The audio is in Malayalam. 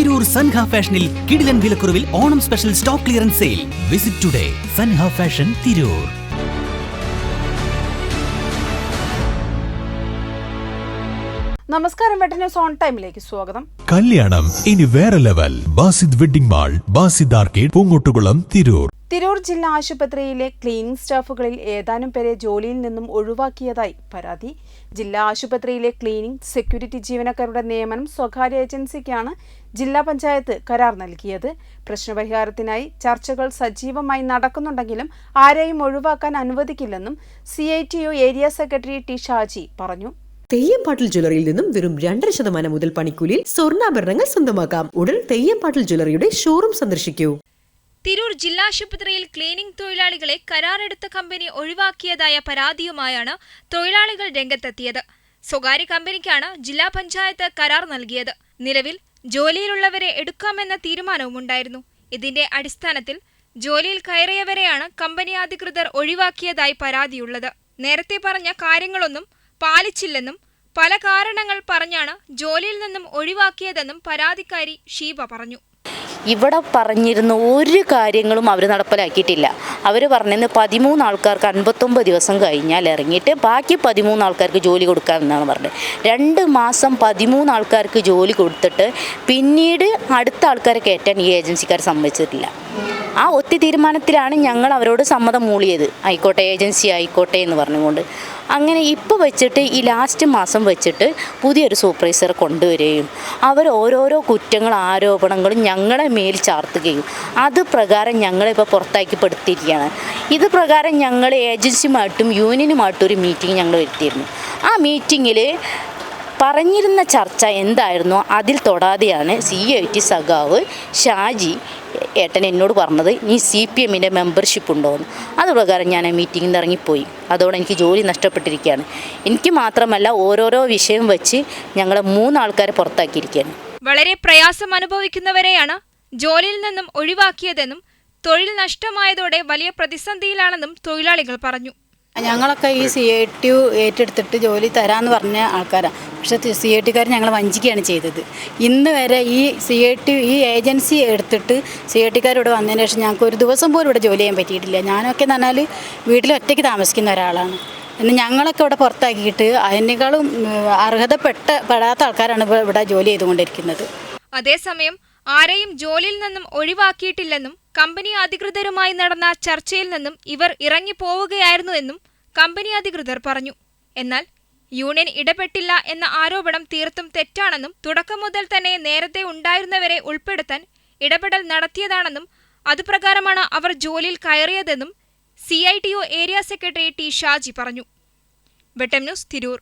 തിരൂർ സൻഹ ഫാഷനിൽ കിടിലൻ വിലക്കുറവിൽ Onam special stock clearance sale. Visit today Sanha fashion Tirur. നമസ്കാരം വെട്ടന്യൂസ് ഓൺ ടൈമിലേക്ക് സ്വാഗതം. കല്യാണം ഇനി വേറെ level. Basid wedding mall Basid arcade Poonkottukulam Tirur. Tirur ജില്ലാ ആശുപത്രിയിലെ ക്ലീനിംഗ് സ്റ്റാഫുകളിൽ ഏതാനും പേരെ ജോലിയിൽ നിന്നും ഒഴിവാക്കിയതായി പരാതി. ജില്ലാ ആശുപത്രിയിലെ ക്ലീനിംഗ് സെക്യൂരിറ്റി ജീവനക്കാരുടെ നിയമനം സ്വകാര്യ ഏജൻസിക്കാണ് ജില്ലാ പഞ്ചായത്ത് കരാർ നൽകിയത്. പ്രശ്നപരിഹാരത്തിനായി ചർച്ചകൾ സജീവമായി നടക്കുന്നുണ്ടെങ്കിലും ആരെയും ഒഴിവാക്കാൻ അനുവദിക്കില്ലെന്നും C area secretary T Shaji പറഞ്ഞു. തെയ്യംപാട്ടിൽ ജ്വല്ലറിയിൽ നിന്നും വെറും രണ്ടര ശതമാനം മുതൽ പണിക്കൂലിയിൽ സ്വർണാഭരണങ്ങൾ സ്വന്തമാക്കാം. ഉടൻ തെയ്യംപാട്ടിൽ ജ്വല്ലറിയുടെ ഷോറൂം സന്ദർശിക്കൂ. തിരൂർ ജില്ലാശുപത്രിയിൽ ക്ലീനിംഗ് തൊഴിലാളികളെ കരാറെടുത്ത കമ്പനി ഒഴിവാക്കിയതായ പരാതിയുമായാണ് തൊഴിലാളികൾ രംഗത്തെത്തിയത്. സ്വകാര്യ കമ്പനിക്കാണ് ജില്ലാ പഞ്ചായത്ത് കരാർ നൽകിയത്. നിലവിൽ ജോലിയിലുള്ളവരെ എടുക്കാമെന്ന തീരുമാനവുമുണ്ടായിരുന്നു. ഇതിന്റെ അടിസ്ഥാനത്തിൽ ജോലിയിൽ കയറിയവരെയാണ് കമ്പനി അധികൃതർ ഒഴിവാക്കിയതായി പരാതിയുള്ളത്. നേരത്തെ പറഞ്ഞ കാര്യങ്ങളൊന്നും പാലിച്ചില്ലെന്നും പല കാരണങ്ങൾ പറഞ്ഞാണ് ജോലിയിൽ നിന്നും ഒഴിവാക്കിയതെന്നും പരാതിക്കാരി ഷീബ പറഞ്ഞു. ഇവിടെ പറഞ്ഞിരുന്ന ഒരു കാര്യങ്ങളും അവർ നടപ്പിലാക്കിയിട്ടില്ല. അവർ പറഞ്ഞിരുന്ന പതിമൂന്ന് ആൾക്കാർക്ക് അൻപത്തൊമ്പത് ദിവസം കഴിഞ്ഞാൽ ഇറങ്ങിയിട്ട് ബാക്കി പതിമൂന്ന് ആൾക്കാർക്ക് ജോലി കൊടുക്കാമെന്നാണ് പറഞ്ഞത്. രണ്ട് മാസം പതിമൂന്ന് ആൾക്കാർക്ക് ജോലി കൊടുത്തിട്ട് പിന്നീട് അടുത്ത ആൾക്കാരെ കയറ്റാൻ ഈ ഏജൻസിക്കാർ സമ്മതിച്ചിട്ടില്ല. ആ ഒത്തി തീരുമാനത്തിലാണ് ഞങ്ങൾ അവരോട് സമ്മതം മൂളിയത്. ആയിക്കോട്ടെ ഏജൻസി ആയിക്കോട്ടെ എന്ന് പറഞ്ഞുകൊണ്ട്. അങ്ങനെ ഇപ്പോൾ വെച്ചിട്ട് ഈ ലാസ്റ്റ് മാസം വെച്ചിട്ട് പുതിയൊരു സൂപ്പർവൈസർ കൊണ്ടുവരികയും അവർ ഓരോരോ കുറ്റങ്ങൾ ആരോപണങ്ങളും ഞങ്ങളെ മേൽ ചാർത്തുകയും അത് പ്രകാരം ഞങ്ങളിപ്പോൾ പുറത്താക്കി പെടുത്തിയിരിക്കുകയാണ് ഇത് പ്രകാരം ഞങ്ങൾ ഏജൻസിയുമായിട്ടും യൂണിയനുമായിട്ടും ഒരു മീറ്റിംഗ് ഞങ്ങൾ വരുത്തിയിരുന്നു. ആ മീറ്റിങ്ങിൽ പറഞ്ഞിരുന്ന ചർച്ച എന്തായിരുന്നു? അതിൽ തൊടാതെയാണ് സി ഐ ടി സഖാവ് ഷാജി ഏട്ടൻ എന്നോട് പറഞ്ഞത് നീ സി പി എമ്മിന്റെ മെമ്പർഷിപ്പ് ഉണ്ടോയെന്ന് അത് പ്രകാരം ഞാൻ ആ മീറ്റിംഗിൽ നിന്ന് ഇറങ്ങിപ്പോയി. അതോടെ എനിക്ക് ജോലി നഷ്ടപ്പെട്ടിരിക്കുകയാണ്. എനിക്ക് മാത്രമല്ല ഓരോരോ വിഷയം വെച്ച് ഞങ്ങളെ മൂന്നാൾക്കാരെ പുറത്താക്കിയിരിക്കുകയാണ്. വളരെ പ്രയാസം അനുഭവിക്കുന്നവരെയാണ് ജോലിയിൽ നിന്നും ഒഴിവാക്കിയതെന്നും തൊഴിൽ നഷ്ടമായതോടെ വലിയ പ്രതിസന്ധിയിലാണെന്നും തൊഴിലാളികൾ പറഞ്ഞു. ഞങ്ങളൊക്കെ ഈ സി ഐ ടി ഏറ്റെടുത്തിട്ട് ജോലി തരാമെന്ന് പറഞ്ഞ ആൾക്കാരാണ് പക്ഷെ സി ഐ ടിക്കാർ ഞങ്ങളെ വഞ്ചിക്കുകയാണ് ചെയ്തത്. ഇന്ന് വരെ ഈ സി ഐ ടി ഈ ഏജൻസി എടുത്തിട്ട് സി ഐ ടിക്കാർ ഇവിടെ വന്നതിന് ശേഷം ഞങ്ങൾക്ക് ഒരു ദിവസം പോലും ഇവിടെ ജോലി ചെയ്യാൻ പറ്റിയിട്ടില്ല. ഞാനൊക്കെ എന്ന് പറഞ്ഞാൽ വീട്ടിൽ ഒറ്റയ്ക്ക് താമസിക്കുന്ന ഒരാളാണ്. പിന്നെ ഞങ്ങളൊക്കെ ഇവിടെ പുറത്താക്കിയിട്ട് അതിനേക്കാളും അർഹതപ്പെട്ട പെടാത്ത ആൾക്കാരാണ് ഇവിടെ ഇവിടെ ജോലി ചെയ്തുകൊണ്ടിരിക്കുന്നത്. അതേസമയം ആരെയും ജോലിയിൽ നിന്നും ഒഴിവാക്കിയിട്ടില്ലെന്നും കമ്പനി അധികൃതരുമായി നടന്ന ചർച്ചയിൽ നിന്നും ഇവർ ഇറങ്ങിപ്പോവുകയായിരുന്നുവെന്നും കമ്പനി അധികൃതർ പറഞ്ഞു. എന്നാൽ യൂണിയൻ ഇടപെട്ടില്ല എന്ന ആരോപണം തീർത്തും തെറ്റാണെന്നും തുടക്കം മുതൽ തന്നെ നേരത്തെ ഉണ്ടായിരുന്നവരെ ഉൾപ്പെടുത്താൻ ഇടപെടൽ നടത്തിയതാണെന്നും അതുപ്രകാരമാണ് അവർ ജോലിയിൽ കയറിയതെന്നും C I T O area secretary T Shaji പറഞ്ഞു. വെട്ടം ന്യൂസ് തിരൂർ.